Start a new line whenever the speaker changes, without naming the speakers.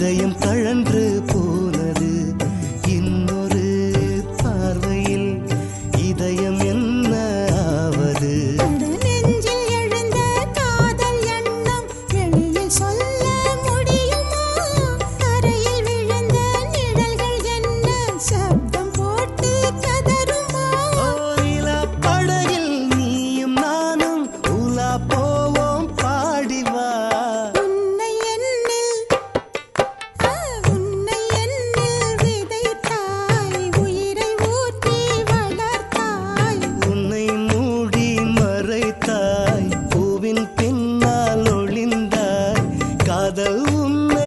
இதயம் தழன்று போனது. இன்னொரு பார்வையில் இதயம் என்ன ஆவது?
நெஞ்சில் எழுந்த காதல் எண்ணம் சொல்ல
ಕಾಣದವು